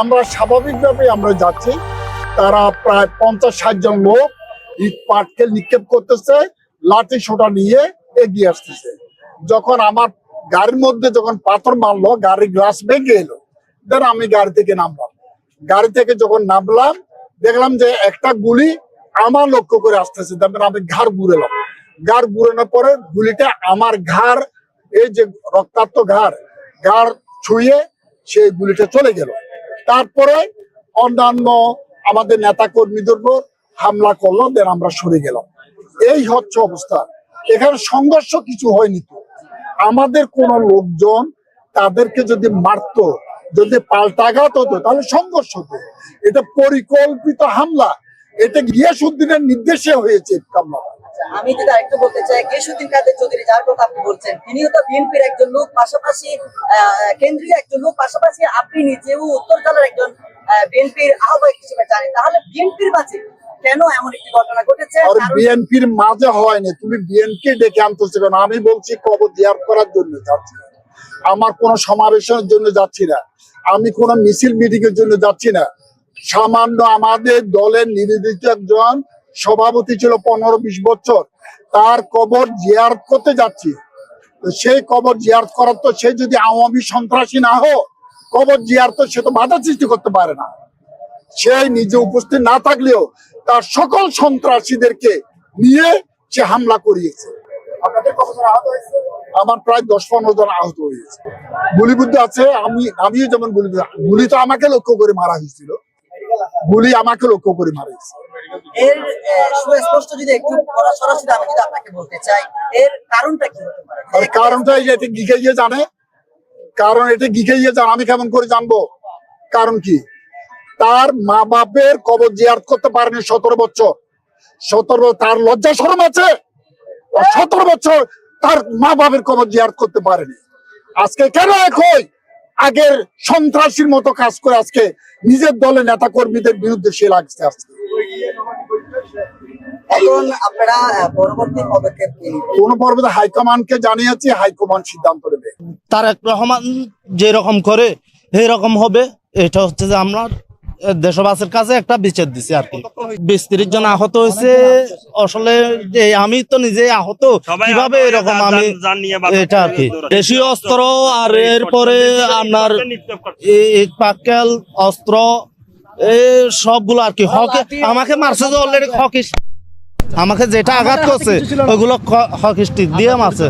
আমরা স্বাভাবিকভাবে আমরা যাচ্ছি। তারা প্রায় পঞ্চাশ ষাট জন লোক ইট পাটকে নিক্ষেপ করতেছে, লাঠি সোটা নিয়ে এগিয়ে আসতেছে। যখন আমার গাড়ির মধ্যে যখন পাথর মারলো গাড়ির গ্লাস ভেঙে এলো। দেন আমি গাড়ি থেকে নামলাম। গাড়ি থেকে যখন নামলাম, দেখলাম যে একটা গুলি আমার লক্ষ্য করে আসতেছে। তারপরে আমি ঘাড় ঘুরেলাম ঘাড় ঘুরানোর পরে গুলিটা আমার ঘাড়, এই যে রক্তাক্ত ঘাড় ঘাড় ছুঁয়ে সেই গুলিটা চলে গেল। তারপরে অন্যান্য আমাদের নেতা কর্মীদের উপর হামলা করল দেন আমরা সরে গেলাম। এই হচ্ছে অবস্থা। এখানে সংঘর্ষ কিছু হয়নি তো। আমাদের কোন লোকজন তাদেরকে যদি মারতো, যদি পাল্টাঘাত হতো, তাহলে সংঘর্ষ হতো। এটা পরিকল্পিত হামলা। এটা গিয়াসুদ্দিনের নির্দেশে হয়েছে এই হামলা আমি যদি আরেকটু বলতে চাই গিয়াসুদ্দিন কাদের চৌধুরী যার কথা আপনি বলছেন তিনিও তো বিএনপির একজন লোক পাশাপাশি কেন্দ্রীয় একজন লোক পাশাপাশি আপনি নিজেও উত্তর জেলার একজন বিএনপির আহ্বায়ক হিসেবে জানেন। তাহলে বিএনপির মাঝে কেন এমন একটি ঘটনা ঘটেছে? আর বিএনপির মাঝে হয়নি তুমি বিএনপি ডেকে আনতেছো কেন আমি বলছি কবর জিয়ার করার জন্য যাচ্ছি না। আমার কোনো সমাবেশের জন্য যাচ্ছি না। আমি কোনো মিছিল মিটিং এর জন্য যাচ্ছি না। সামান্য আমাদের দলের নিবেদিত একজন সভাপতি ছিল পনেরো বিশ বছর। তার কবর জিয়ারত করতে যাচ্ছি। সেই কবর জিয়ারত করার তো সে যদি আওয়ামী সন্ত্রাসী না হোক কবর জিয়ার তো সে তো বাধা সৃষ্টি করতে পারে না। সে নিজে উপস্থিত না থাকলেও তার সকল সন্ত্রাসীদেরকে নিয়ে সে হামলা করিয়েছে। আমার প্রায় দশ পনেরো জন আহত হয়েছে। গুলিবুদ্ধ আছে, আমি, আমিও যেমন গুলি গুলি তো আমাকে লক্ষ্য করে মারা হয়েছিল। গুলি আমাকে লক্ষ্য করে মারা হয়েছে এর সুস্পষ্ট যদি একটু সরাসরি আমি যদি আপনাকে বলতে চাই এর কারণটা কি হতে পারে? কারণটা এটা গিকে গিয়ে জানে। কারণ এটা গিকে গিয়ে জানে আমি কেমন করে জানব? কারণ কি? তার মা বাপের কবর জিয়ারত করতে পারেনি সতেরো বছর। সতেরো তার লজ্জা শরম আছে। সতেরো বছর তার মা বাপের কবর জিয়ারত করতে পারেনি। আজকে কেন এক একই আগের সন্ত্রাসীর মতো কাজ করে আজকে নিজের দলের নেতা কর্মীদের বিরুদ্ধে সে লাগছে আজকে। এখন আপনারা আহ, পরবর্তী পদক্ষেপ কি? নিবেন? কোন পর্বতে হাইকমান্ডকে জানিয়েছি হাইকমান্ড সিদ্ধান্ত নেবে। তারেক রহমান যেরকম করে এরকম হবে। এটা হচ্ছে যে আমরা দেশবাসীর কাছে একটা বিচার দিছি আর কি। বিশ তিরিশ জন আহত হয়েছে। আসলে যে আমি তো নিজে আহত কীভাবে এরকম আমি এটা আর কি। দেশীয় অস্ত্র আর এরপরে আপনার পাক্কেল অস্ত্র এই সবগুলো আর কি। হকি আমাকে মারছে যে অলরেডি হকি আমাকে যেটা আঘাত করছে ওইগুলো হকি স্টিক দিয়ে মারছে।